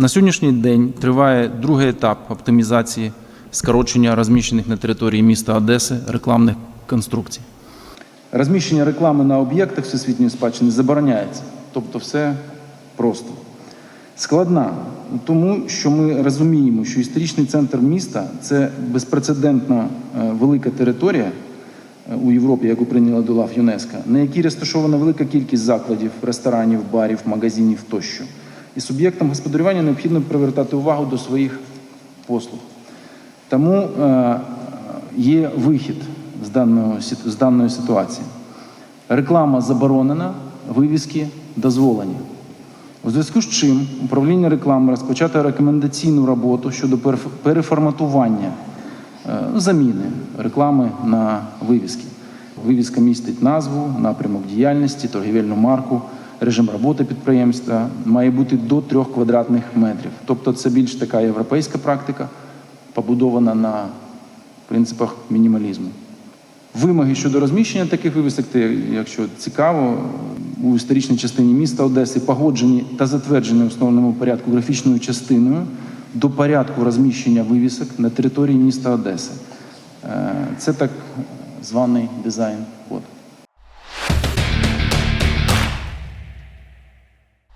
На сьогоднішній день триває другий етап оптимізації скорочення розміщених на території міста Одеси рекламних конструкцій. Розміщення реклами на об'єктах всесвітньої спадщини забороняється. Тобто все просто. Складна, тому що ми розуміємо, що історичний центр міста це безпрецедентно е, велика територія е, у Європі, яку прийняла до лав ЮНЕСКО, на якій розташована велика кількість закладів, ресторанів, барів, магазинів тощо. І суб'єктам господарювання необхідно привертати увагу до своїх послуг. Тому е, є вихід з, сит- з даної ситуації. Реклама заборонена, вивіски дозволені. У зв'язку з чим управління реклами розпочато рекомендаційну роботу щодо переформатування е, заміни реклами на вивіски. Вивіска містить назву, напрямок діяльності, торгівельну марку, режим роботи підприємства має бути до 3 квадратних метрів. Тобто це більш така європейська практика, побудована на принципах мінімалізму. Вимоги щодо розміщення таких вивісок, якщо цікаво, у історичній частині міста Одеси погоджені та затверджені в основному порядку графічною частиною до порядку розміщення вивісок на території міста Одеси. Е, Це так званий дизайн-код.